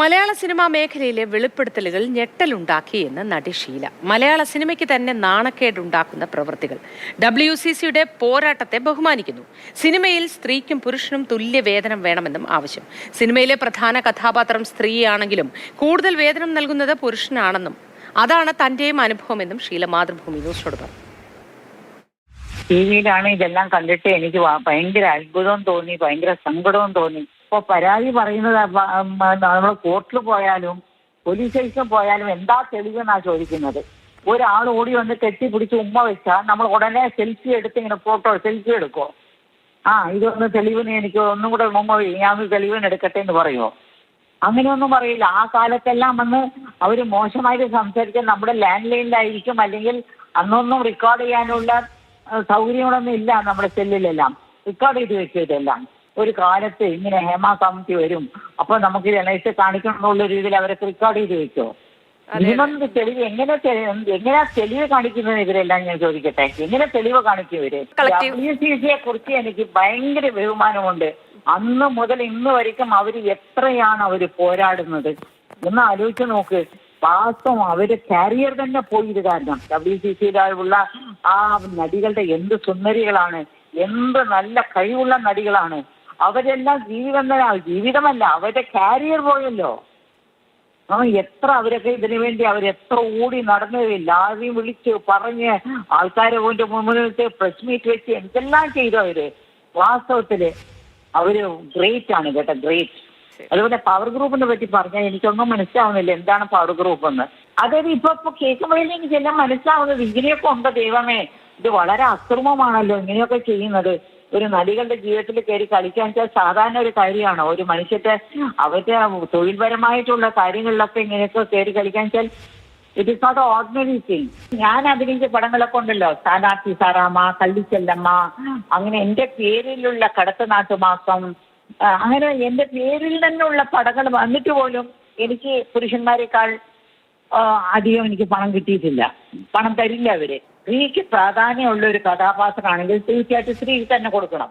മലയാള cinema മേഖലയിലെ വെളിപ്പെടുത്തലുകൾ ഞെട്ടലുണ്ടാക്കിയെന്ന് നടി ഷീല. മലയാള സിനിമയ്ക്ക് തന്നെ നാണക്കേടുണ്ടാക്കുന്ന പ്രവൃത്തികൾ. ഡബ്ല്യു സി സിയുടെ പോരാട്ടത്തെ ബഹുമാനിക്കുന്നു. സിനിമയിൽ സ്ത്രീക്കും പുരുഷനും തുല്യ വേതനം വേണമെന്നും ആവശ്യം. സിനിമയിലെ പ്രധാന കഥാപാത്രം സ്ത്രീയാണെങ്കിലും കൂടുതൽ വേതനം നൽകുന്നത് പുരുഷനാണെന്നും അതാണ് തന്റെയും അനുഭവമെന്നും ഷീല മാതൃഭൂമി ന്യൂസിനോട് പറഞ്ഞു. ടി വിയിലാണ് ഇതെല്ലാം കണ്ടിട്ട് എനിക്ക് ഭയങ്കര അത്ഭുതവും തോന്നി ഭയങ്കര സങ്കടവും തോന്നി. ഇപ്പൊ പരാതി പറയുന്നത് നമ്മൾ കോർട്ടിൽ പോയാലും പോലീസ് സ്റ്റേഷനിൽ പോയാലും എന്താ തെളിവെന്നാ ചോദിക്കുന്നത്? ഒരാൾ ഓടി വന്ന് കെട്ടിപ്പിടിച്ച് ഉമ്മ വെച്ചാൽ നമ്മൾ ഉടനെ സെൽഫി എടുത്ത് ഇങ്ങനെ ഫോട്ടോ സെൽഫി എടുക്കോ? ആ ഇതൊന്ന് തെളിവിന് എനിക്ക് ഒന്നും കൂടെ ഉമ്മ ഞാൻ തെളിവിന് എടുക്കട്ടെ എന്ന് പറയുമോ അങ്ങനെയൊന്നും പറയില്ല. ആ കാലത്തെല്ലാം വന്ന് അവർ മോശമായിട്ട് സംസാരിക്കാൻ നമ്മുടെ ലാൻഡ് ലൈനിലായിരിക്കും അല്ലെങ്കിൽ അന്നൊന്നും റെക്കോർഡ് ചെയ്യാനുള്ള സൗകര്യങ്ങളൊന്നും ഇല്ല നമ്മുടെ സെല്ലിലെല്ലാം റെക്കോർഡ് ചെയ്ത് വെച്ചതെല്ലാം. ഒരു കാലത്ത് ഇങ്ങനെ ഹേമ കമ്മിറ്റി വരും. അപ്പൊ നമുക്ക് ജനറേറ്റ് കാണിക്കണം എന്നുള്ള രീതിയിൽ അവരെ റെക്കോർഡ് ചെയ്ത് വെച്ചോ? മിനിമം തെളിവ് എങ്ങനെ എങ്ങനെയാ തെളിവ് കാണിക്കുന്നത് ഇവരെല്ലാം ഞാൻ ചോദിക്കട്ടെ? എങ്ങനെ തെളിവ് കാണിക്കും ഇവർ? ഡബ്ല്യു സി സിയെ കുറിച്ച് എനിക്ക് ഭയങ്കര ബഹുമാനമുണ്ട്. അന്ന് മുതൽ ഇന്ന് വരയ്ക്കും അവർ എത്രയാണ് അവർ പോരാടുന്നത്? ഒന്ന് ആലോചിച്ച് നോക്ക്. വാസ്തവം അവർ കാരിയർ തന്നെ പോയി ഇത് കാരണം. ഡബ്ല്യു സി സിയിലുള്ള ആ നടികളുടെ എന്ത് സുന്ദരികളാണ്? എന്ത് നല്ല കഴിവുള്ള നടികളാണ്? അവരെല്ലാം ജീവിതം ജീവിതമല്ല അവരുടെ കാരിയർ പോയല്ലോ. ആ എത്ര അവരൊക്കെ ഇതിനു വേണ്ടി അവരെത്ര ഓടി നടന്ന് എല്ലാവരെയും വിളിച്ച് പറഞ്ഞ് ആൾക്കാരെ കൊണ്ട് മുന്നിലിട്ട് പ്രസ് മീറ്റ് വെച്ച് എന്തെല്ലാം ചെയ്തു അവർ വാസ്തവത്തിൽ അവർ ഗ്രേറ്റ് ആണ് കേട്ടോ ഗ്രേറ്റ് അതുപോലെ പവർ ഗ്രൂപ്പിനെ പറ്റി പറഞ്ഞാൽ എനിക്കൊന്നും മനസ്സിലാവുന്നില്ല എന്താണ് പവർ ഗ്രൂപ്പ് എന്ന്. അതായത് ഇപ്പൊ ഇപ്പൊ കേൾക്കുമ്പോഴേ എനിക്കെല്ലാം മനസ്സിലാവുന്നത് ഇങ്ങനെയൊക്കെ ഉണ്ട് ദൈവമേ. ഇത് വളരെ അക്രമമാണല്ലോ ഇങ്ങനെയൊക്കെ ചെയ്യുന്നത്. ഒരു നടികളുടെ ജീവിതത്തിൽ കയറി കളിക്കാൻ വെച്ചാൽ സാധാരണ ഒരു കാര്യമാണ്. ഒരു മനുഷ്യത്തെ അവരുടെ തൊഴിൽപരമായിട്ടുള്ള കാര്യങ്ങളിലൊക്കെ ഇങ്ങനെയൊക്കെ കയറി കളിക്കാൻ വെച്ചാൽ it is not ordinary thing ഞാൻ അഭിനയിച്ച പടങ്ങളൊക്കെ ഉണ്ടല്ലോ സ്ഥാനാർത്ഥി സാറാമ്മ കള്ളിച്ചെല്ലമ്മ അങ്ങനെ എന്റെ പേരിലുള്ള കടത്തനാട്ടുമാസം അങ്ങനെ എന്റെ പേരിൽ തന്നെയുള്ള പടങ്ങൾ വന്നിട്ട് പോലും എനിക്ക് പുരുഷന്മാരെക്കാൾ അധികം എനിക്ക് പണം കിട്ടിയിട്ടില്ല. പണം തരില്ല അവർ. സ്ത്രീക്ക് പ്രാധാന്യമുള്ള ഒരു കഥാപാത്രമാണെങ്കിൽ തീർച്ചയായിട്ടും സ്ത്രീക്ക് തന്നെ കൊടുക്കണം.